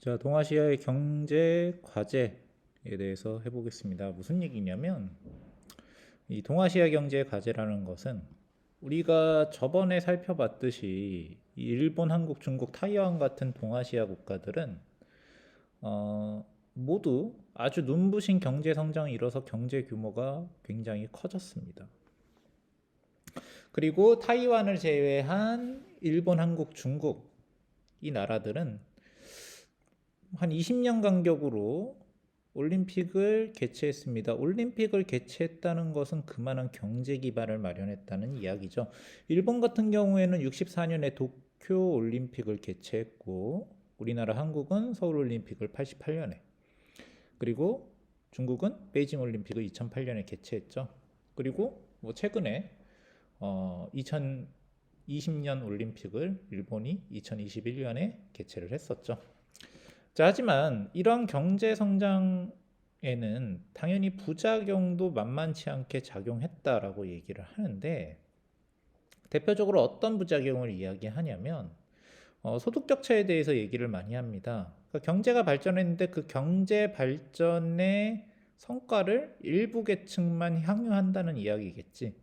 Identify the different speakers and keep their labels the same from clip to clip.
Speaker 1: 자, 동아시아의 경제 과제에 대해서 해보겠습니다. 무슨 얘기냐면, 이 동아시아 경제 과제라는 것은 우리가 저번에 살펴봤듯이 이 일본, 한국, 중국, 타이완 같은 동아시아 국가들은 어, 모두 아주 눈부신 경제 성장을 이뤄서 경제 규모가 굉장히 커졌습니다. 그리고 타이완을 제외한 일본, 한국, 중국 이 나라들은 한 20년 간격으로 올림픽을 개최했습니다. 올림픽을 개최했다는 것은 그만한 경제 기반을 마련했다는 이야기죠. 일본 같은 경우에는 64년에 도쿄 올림픽을 개최했고 우리나라 한국은 서울 올림픽을 88년에 그리고 중국은 베이징 올림픽을 2008년에 개최했죠. 그리고 뭐 최근에 어 2020년 올림픽을 일본이 2021년에 개최를 했었죠. 자, 하지만 이러한 경제 성장에는 당연히 부작용도 만만치 않게 작용했다라고 얘기를 하는데 대표적으로 어떤 부작용을 이야기하냐면 어, 소득 격차에 대해서 얘기를 많이 합니다. 그러니까 경제가 발전했는데 그 경제 발전의 성과를 일부 계층만 향유한다는 이야기겠지.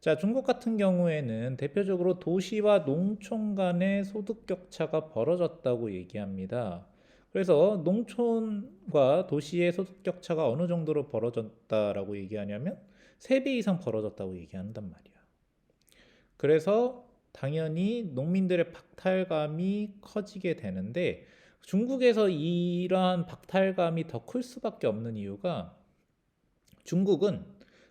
Speaker 1: 자, 중국 같은 경우에는 대표적으로 도시와 농촌 간의 소득 격차가 벌어졌다고 얘기합니다. 그래서 농촌과 도시의 소득 격차가 어느 정도로 벌어졌다라고 얘기하냐면 3배 이상 벌어졌다고 얘기한단 말이야. 그래서 당연히 농민들의 박탈감이 커지게 되는데 중국에서 이러한 박탈감이 더 클 수밖에 없는 이유가 중국은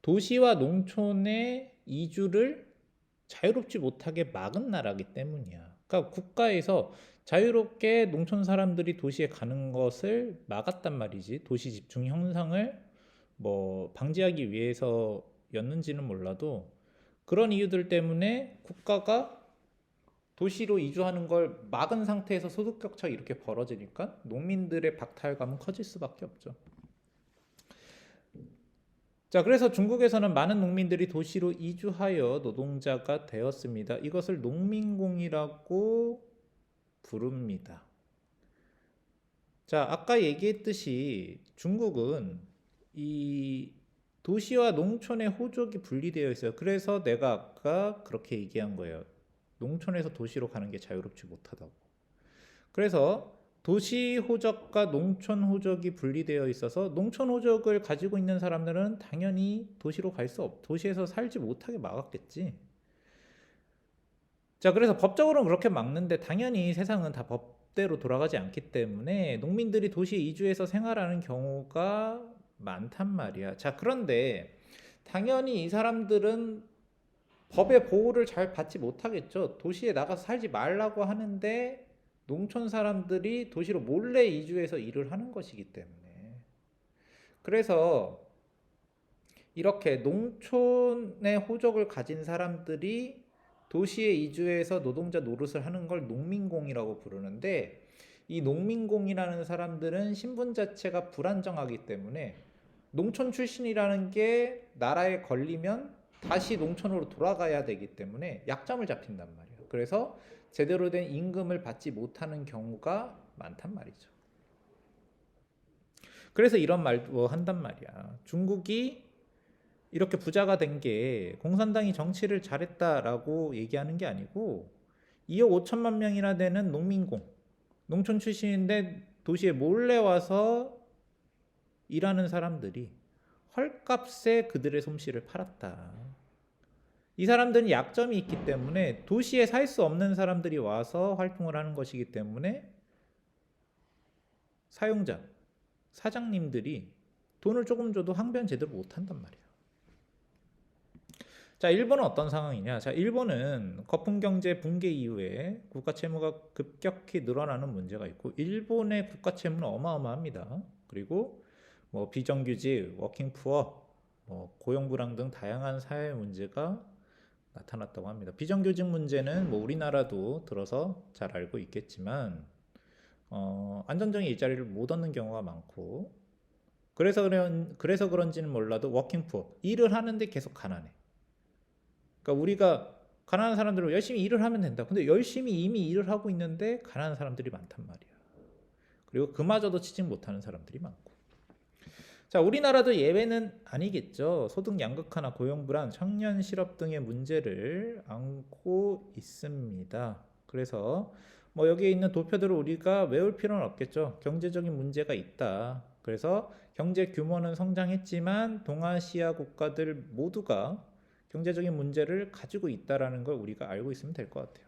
Speaker 1: 도시와 농촌의 이주를 자유롭지 못하게 막은 나라기 때문이야. 그러니까 국가에서 자유롭게 농촌 사람들이 도시에 가는 것을 막았단 말이지. 도시 집중 현상을 뭐 방지하기 위해서였는지는 몰라도 그런 이유들 때문에 국가가 도시로 이주하는 걸 막은 상태에서 소득 격차가 이렇게 벌어지니까 농민들의 박탈감은 커질 수밖에 없죠. 자, 그래서 중국에서는 많은 농민들이 도시로 이주하여 노동자가 되었습니다. 이것을 농민공이라고 부릅니다. 자, 아까 얘기했듯이 중국은 이 도시와 농촌의 호적이 분리되어 있어요. 그래서 내가 아까 그렇게 얘기한 거예요. 농촌에서 도시로 가는 게 자유롭지 못하다고. 그래서 도시 호적과 농촌 호적이 분리되어 있어서 농촌 호적을 가지고 있는 사람들은 당연히 도시로 갈 수 없, 도시에서 살지 못하게 막았겠지. 자, 그래서 법적으로는 그렇게 막는데 당연히 세상은 다 법대로 돌아가지 않기 때문에 농민들이 도시에 이주해서 생활하는 경우가 많단 말이야. 자, 그런데 당연히 이 사람들은 법의 보호를 잘 받지 못하겠죠. 도시에 나가서 살지 말라고 하는데 농촌 사람들이 도시로 몰래 이주해서 일을 하는 것이기 때문에. 그래서 이렇게 농촌의 호적을 가진 사람들이 도시에 이주해서 노동자 노릇을 하는 걸 농민공이라고 부르는데 이 농민공이라는 사람들은 신분 자체가 불안정하기 때문에 농촌 출신이라는 게 나라에 걸리면 다시 농촌으로 돌아가야 되기 때문에 약점을 잡힌단 말이에요. 그래서 제대로 된 임금을 받지 못하는 경우가 많단 말이죠. 그래서 이런 말도 한단 말이야. 중국이 이렇게 부자가 된 게 공산당이 정치를 잘했다라고 얘기하는 게 아니고 2억 5천만 명이나 되는 농민공, 농촌 출신인데 도시에 몰래 와서 일하는 사람들이 헐값에 그들의 솜씨를 팔았다. 이 사람들은 약점이 있기 때문에 도시에 살 수 없는 사람들이 와서 활동을 하는 것이기 때문에 사용자, 사장님들이 돈을 조금 줘도 항변 제대로 못 한단 말이야. 자, 일본은 어떤 상황이냐? 자, 일본은 거품 경제 붕괴 이후에 국가 채무가 급격히 늘어나는 문제가 있고 일본의 국가 채무는 어마어마합니다. 그리고 뭐 비정규직, 워킹 푸어, 뭐 고용 불황 등 다양한 사회 문제가 나타났다고 합니다. 비정규직 문제는 뭐 우리나라도 들어서 잘 알고 있겠지만 어, 안정적인 일자리를 못 얻는 경우가 많고 그래서 그런 그래서 그런지는 몰라도 워킹 푸어 일을 하는데 계속 가난해. 그러니까 우리가 가난한 사람들은 열심히 일을 하면 된다. 근데 열심히 이미 일을 하고 있는데 가난한 사람들이 많단 말이야. 그리고 그마저도 취직 못하는 사람들이 많고. 자, 우리나라도 예외는 아니겠죠. 소득 양극화나 고용 불안, 청년 실업 등의 문제를 안고 있습니다. 그래서 뭐 여기에 있는 도표들을 우리가 외울 필요는 없겠죠. 경제적인 문제가 있다. 그래서 경제 규모는 성장했지만 동아시아 국가들 모두가 경제적인 문제를 가지고 있다라는 걸 우리가 알고 있으면 될 것 같아요.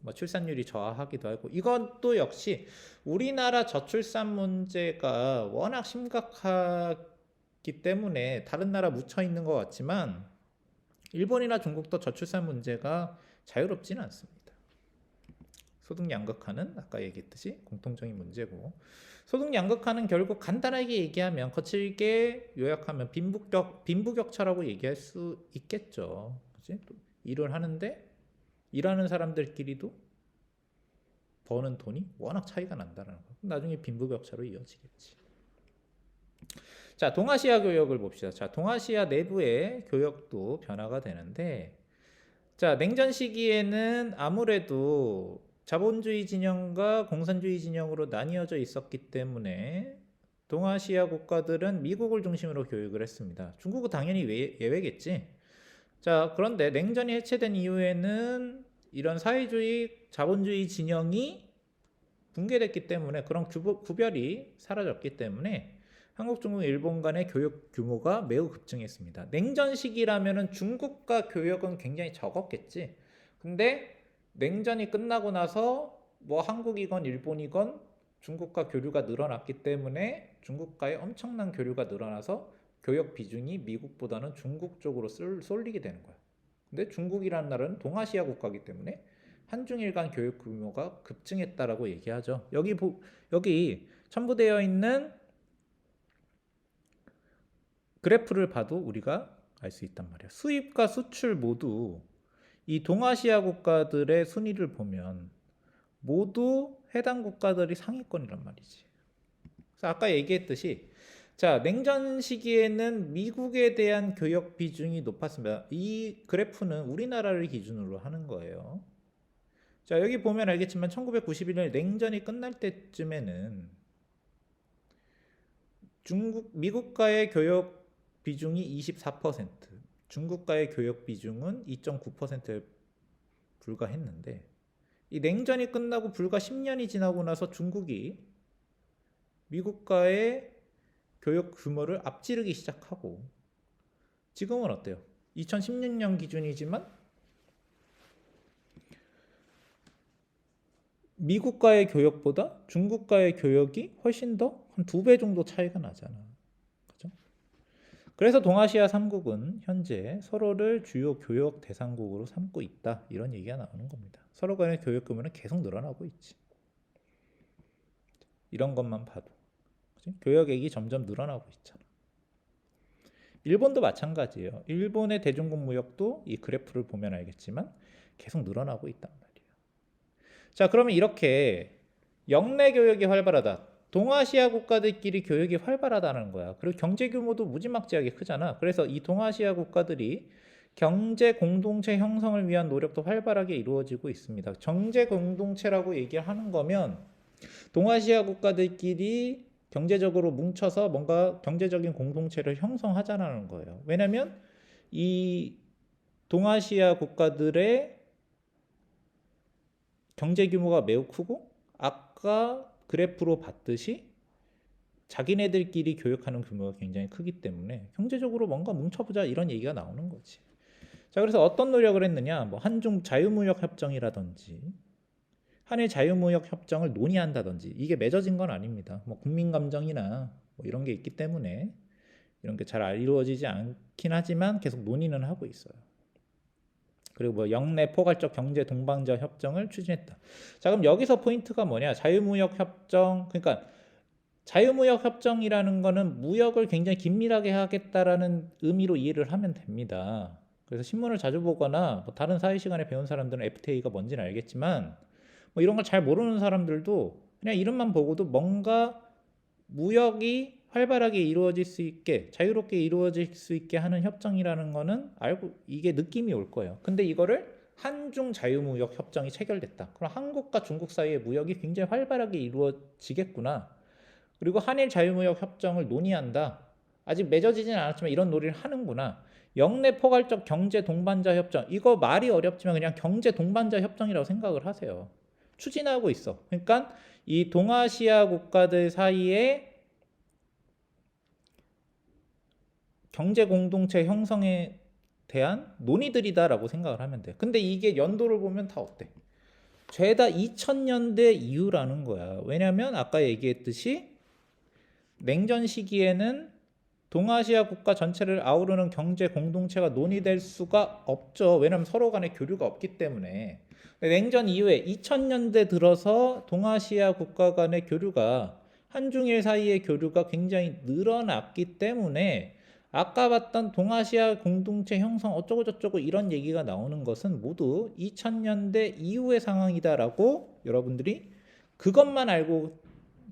Speaker 1: 뭐 출산율이 저하하기도 하고 이것도 역시 우리나라 저출산 문제가 워낙 심각하기 때문에 다른 나라 묻혀 있는 것 같지만 일본이나 중국도 저출산 문제가 자유롭지는 않습니다. 소득 양극화는 아까 얘기했듯이 공통적인 문제고 소득 양극화는 결국 간단하게 얘기하면 거칠게 요약하면 빈부격 빈부격차라고 얘기할 수 있겠죠. 또 일을 하는데 일하는 사람들끼리도 버는 돈이 워낙 차이가 난다는 거. 나중에 빈부격차로 이어지겠지. 자, 동아시아 교역을 봅시다. 자, 동아시아 내부의 교역도 변화가 되는데, 자, 냉전 시기에는 아무래도 자본주의 진영과 공산주의 진영으로 나뉘어져 있었기 때문에 동아시아 국가들은 미국을 중심으로 교육을 했습니다. 중국은 당연히 외- 예외겠지. 자, 그런데 냉전이 해체된 이후에는 이런 사회주의, 자본주의 진영이 붕괴됐기 때문에 그런 규- 구별이 사라졌기 때문에 한국, 중국, 일본 간의 교육 규모가 매우 급증했습니다. 냉전 시기라면은 중국과 교역은 굉장히 적었겠지. 근데 냉전이 끝나고 나서 뭐 한국이건 일본이건 중국과 교류가 늘어났기 때문에 중국과의 엄청난 교류가 늘어나서 교역 비중이 미국보다는 중국 쪽으로 쏠- 쏠리게 되는 거야. 근데 중국이라는 나라는 동아시아 국가이기 때문에 한중일 간 교육 규모가 급증했다라고 얘기하죠. 여기 보, 여기 첨부되어 있는 그래프를 봐도 우리가 알 수 있단 말이야. 수입과 수출 모두 이 동아시아 국가들의 순위를 보면 모두 해당 국가들이 상위권이란 말이지. 그래서 아까 얘기했듯이 자, 냉전 시기에는 미국에 대한 교역 비중이 높았습니다. 이 그래프는 우리나라를 기준으로 하는 거예요. 자, 여기 보면 알겠지만 1991년 냉전이 끝날 때쯤에는 중국 미국과의 교역 비중이 24%, 중국과의 교역 비중은 2.9%에 불과했는데 이 냉전이 끝나고 불과 10년이 지나고 나서 중국이 미국과의 교역 규모를 앞지르기 시작하고 지금은 어때요? 2016년 기준이지만 미국과의 교역보다 중국과의 교역이 훨씬 더 한 두 배 정도 차이가 나잖아. 그래서 동아시아 3국은 현재 서로를 주요 교역 대상국으로 삼고 있다. 이런 얘기가 나오는 겁니다. 서로 간의 교역 규모는 계속 늘어나고 있지. 이런 것만 봐도. 그치? 교역액이 점점 늘어나고 있잖아. 일본도 마찬가지예요. 일본의 대중국 무역도 이 그래프를 보면 알겠지만 계속 늘어나고 있단 말이에요. 자, 그러면 이렇게 영내 교역이 활발하다. 동아시아 국가들끼리 교역이 활발하다는 거야. 그리고 경제 규모도 무지막지하게 크잖아. 그래서 이 동아시아 국가들이 경제 공동체 형성을 위한 노력도 활발하게 이루어지고 있습니다. 경제 공동체라고 얘기하는 거면 동아시아 국가들끼리 경제적으로 뭉쳐서 뭔가 경제적인 공동체를 형성하자는 거예요. 왜냐하면 이 동아시아 국가들의 경제 규모가 매우 크고 아까 그래프로 봤듯이 자기네들끼리 교역하는 규모가 굉장히 크기 때문에 경제적으로 뭔가 뭉쳐보자 이런 얘기가 나오는 거지. 자, 그래서 어떤 노력을 했느냐? 뭐 한중 자유무역 협정이라든지 한일 자유무역 협정을 논의한다든지 이게 맺어진 건 아닙니다. 뭐 국민 감정이나 뭐 이런 게 있기 때문에 이런 게 잘 이루어지지 않긴 하지만 계속 논의는 하고 있어요. 그리고 뭐 영내 포괄적 경제 동반자 협정을 추진했다. 자, 그럼 여기서 포인트가 뭐냐? 자유무역 협정. 그러니까 자유무역 협정이라는 거는 무역을 굉장히 긴밀하게 하겠다라는 의미로 이해를 하면 됩니다. 그래서 신문을 자주 보거나 뭐 다른 사회 시간에 배운 사람들은 FTA가 뭔지는 알겠지만 뭐 이런 걸 잘 모르는 사람들도 그냥 이름만 보고도 뭔가 무역이 활발하게 이루어질 수 있게 자유롭게 이루어질 수 있게 하는 협정이라는 거는 알고 이게 느낌이 올 거예요. 근데 이거를 한중 자유무역 협정이 체결됐다. 그럼 한국과 중국 사이의 무역이 굉장히 활발하게 이루어지겠구나. 그리고 한일 자유무역 협정을 논의한다. 아직 맺어지진 않았지만 이런 논의를 하는구나. 영내 포괄적 경제 동반자 협정. 이거 말이 어렵지만 그냥 경제 동반자 협정이라고 생각을 하세요. 추진하고 있어. 그러니까 이 동아시아 국가들 사이에 경제 공동체 형성에 대한 논의들이다라고 생각을 하면 돼. 근데 이게 연도를 보면 다 어때? 죄다 2000년대 이후라는 거야. 왜냐면 아까 얘기했듯이 냉전 시기에는 동아시아 국가 전체를 아우르는 경제 공동체가 논의될 수가 없죠. 왜냐면 서로 간에 교류가 없기 때문에. 냉전 이후에 2000년대 들어서 동아시아 국가 간의 교류가 한중일 사이의 교류가 굉장히 늘어났기 때문에 아까 봤던 동아시아 공동체 형성 어쩌고 저쩌고 이런 얘기가 나오는 것은 모두 2000년대 이후의 상황이다라고 여러분들이 그것만 알고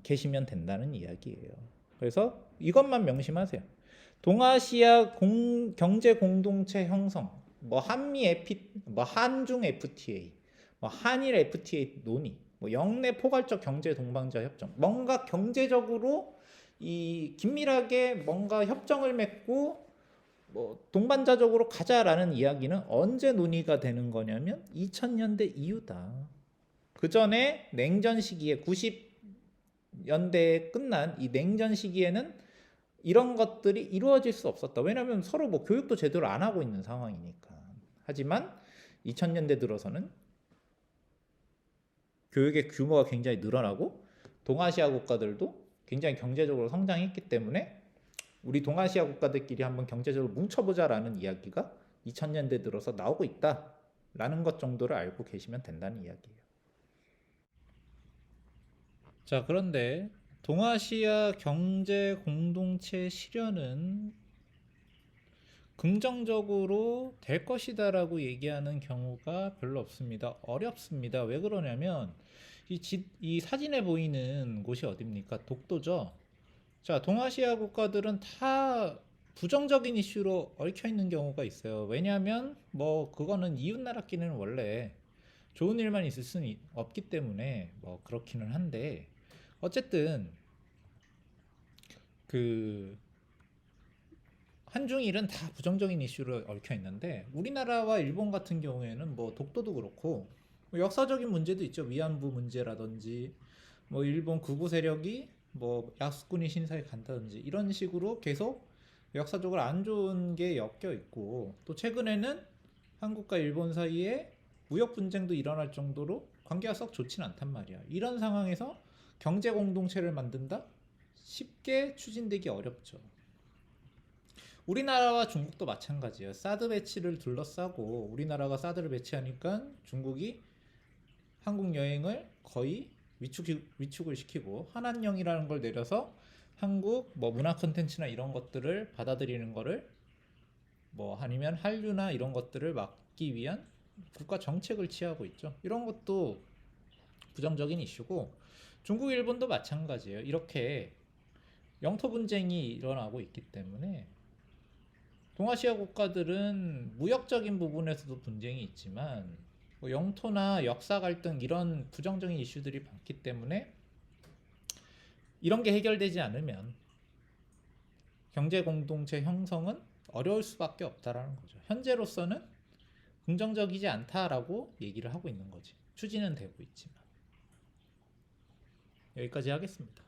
Speaker 1: 계시면 된다는 이야기예요. 그래서 이것만 명심하세요. 동아시아 공, 경제 공동체 형성, 뭐 한미 에피, 뭐 한중 FTA, 뭐 한일 FTA 논의, 뭐 영내 포괄적 경제 동반자 협정, 뭔가 경제적으로 이 긴밀하게 뭔가 협정을 맺고 뭐 동반자적으로 가자라는 이야기는 언제 논의가 되는 거냐면 2000년대 이후다. 그 전에 냉전 시기에 90년대에 끝난 이 냉전 시기에는 이런 것들이 이루어질 수 없었다. 왜냐하면 서로 뭐 교육도 제대로 안 하고 있는 상황이니까. 하지만 2000년대 들어서는 교육의 규모가 굉장히 늘어나고 동아시아 국가들도 굉장히 경제적으로 성장했기 때문에 우리 동아시아 국가들끼리 한번 경제적으로 뭉쳐보자라는 이야기가 2000년대 들어서 나오고 있다라는 것 정도를 알고 계시면 된다는 이야기예요. 자, 그런데 동아시아 경제 공동체 실현은 긍정적으로 될 것이다라고 얘기하는 경우가 별로 없습니다. 어렵습니다. 왜 그러냐면 이, 지, 이 사진에 보이는 곳이 어딥니까? 독도죠. 자, 동아시아 국가들은 다 부정적인 이슈로 얽혀 있는 경우가 있어요. 왜냐하면 뭐 그거는 이웃 나라끼리는 원래 좋은 일만 있을 수는 없기 때문에 뭐 그렇기는 한데 어쨌든 그 한중일은 다 부정적인 이슈로 얽혀 있는데 우리나라와 일본 같은 경우에는 뭐 독도도 그렇고 뭐 역사적인 문제도 있죠 위안부 문제라든지 뭐 일본 극우 세력이 뭐 야스쿠니 신사에 간다든지 이런 식으로 계속 역사적으로 안 좋은 게 엮여 있고 또 최근에는 한국과 일본 사이에 무역 분쟁도 일어날 정도로 관계가 썩 좋진 않단 말이야 이런 상황에서 경제 공동체를 만든다 쉽게 추진되기 어렵죠. 우리나라와 중국도 마찬가지예요. 사드 배치를 둘러싸고 우리나라가 사드를 배치하니까 중국이 한국 여행을 거의 위축, 위축을 시키고 한한령이라는 걸 내려서 한국 뭐 문화 콘텐츠나 이런 것들을 받아들이는 거를 뭐 아니면 한류나 이런 것들을 막기 위한 국가 정책을 취하고 있죠. 이런 것도 부정적인 이슈고 중국, 일본도 마찬가지예요. 이렇게 영토 분쟁이 일어나고 있기 때문에 동아시아 국가들은 무역적인 부분에서도 분쟁이 있지만 뭐 영토나 역사 갈등 이런 부정적인 이슈들이 많기 때문에 이런 게 해결되지 않으면 경제 공동체 형성은 어려울 수밖에 없다라는 거죠. 현재로서는 긍정적이지 않다라고 얘기를 하고 있는 거지. 추진은 되고 있지만 여기까지 하겠습니다.